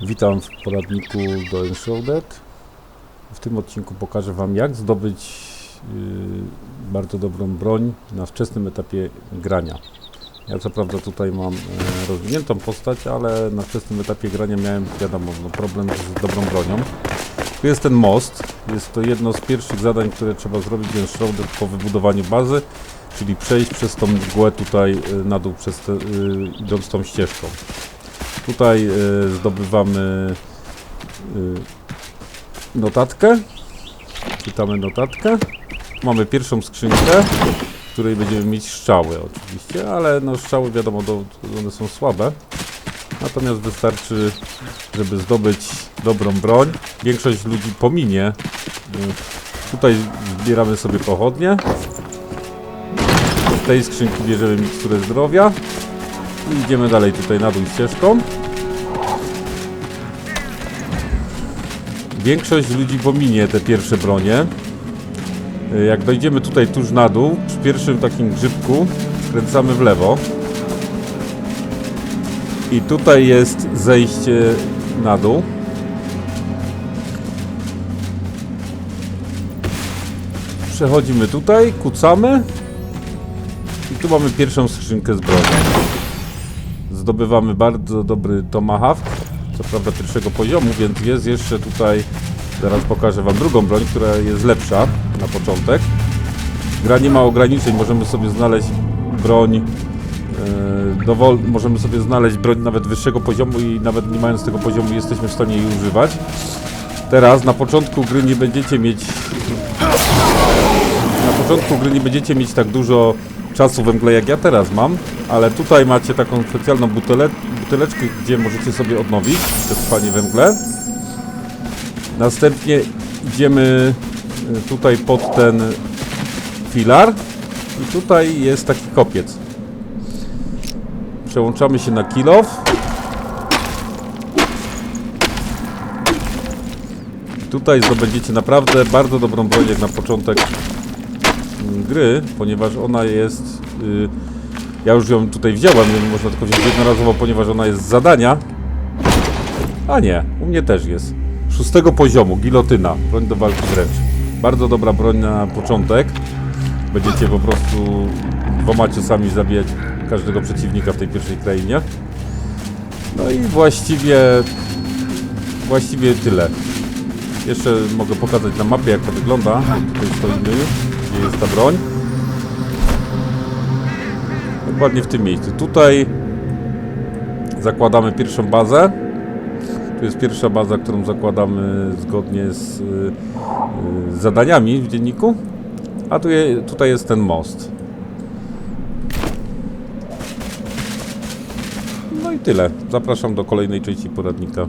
Witam w poradniku do Enshrouded. W tym odcinku pokażę Wam jak zdobyć yy, bardzo dobrą broń na wczesnym etapie grania. Ja co prawda tutaj mam e, rozwiniętą postać, ale na wczesnym etapie grania miałem, wiadomo, no, problem z dobrą bronią. Tu jest ten most. Jest to jedno z pierwszych zadań, które trzeba zrobić w Enshrouded po wybudowaniu bazy, czyli przejść przez tą mgłę tutaj y, na dół, przez te, y, idąc tą ścieżką. Tutaj y, zdobywamy y, notatkę. Czytamy notatkę. Mamy pierwszą skrzynkę, w której będziemy mieć strzały oczywiście, ale no strzały wiadomo, do, one są słabe. Natomiast wystarczy, żeby zdobyć dobrą broń. Większość ludzi pominie. Y, Tutaj zbieramy sobie pochodnie. Z tej skrzynki bierzemy miksturę zdrowia. Idziemy dalej tutaj na dół ścieżką. Większość ludzi pominie te pierwsze bronie. Y, Jak dojdziemy tutaj tuż na dół, przy pierwszym takim grzybku skręcamy w lewo. I tutaj jest zejście na dół. Przechodzimy tutaj, kucamy. I tu mamy pierwszą skrzynkę z bronią. Zdobywamy bardzo dobry tomahawk. Co prawda pierwszego poziomu, więc jest jeszcze tutaj... Zaraz pokażę wam drugą broń, która jest lepsza na początek. Gra nie ma ograniczeń, możemy sobie znaleźć broń Yy, dowol, możemy sobie znaleźć broń nawet wyższego poziomu i nawet nie mając tego poziomu jesteśmy w stanie jej używać. Teraz na początku gry nie będziecie mieć na początku gry nie będziecie mieć tak dużo czasu węgla jak ja teraz mam, ale tutaj macie taką specjalną butele, buteleczkę, gdzie możecie sobie odnowić przetrwanie węgle. Następnie idziemy y, tutaj pod ten filar i tutaj jest taki kopiec. Przełączamy się na kill off. Tutaj zdobędziecie naprawdę bardzo dobrą broń jak na początek gry, ponieważ ona jest... y, ja już ją tutaj wziąłem, nie można tylko wziąć jednorazowo, ponieważ ona jest z zadania. A nie, u mnie też jest. Szóstego poziomu, gilotyna, broń do walki wręcz. Bardzo dobra broń na początek. Będziecie po prostu dwoma ciosami zabijać każdego przeciwnika w tej pierwszej krainie. No i właściwie właściwie tyle. Jeszcze mogę pokazać na mapie jak to wygląda. Tutaj stoimy, gdzie jest ta broń. Dokładnie w tym miejscu. Tutaj zakładamy pierwszą bazę. Tu jest pierwsza baza, którą zakładamy zgodnie z y, y, zadaniami w dzienniku. A tu je, tutaj jest ten most. No i tyle. Zapraszam do kolejnej części poradnika.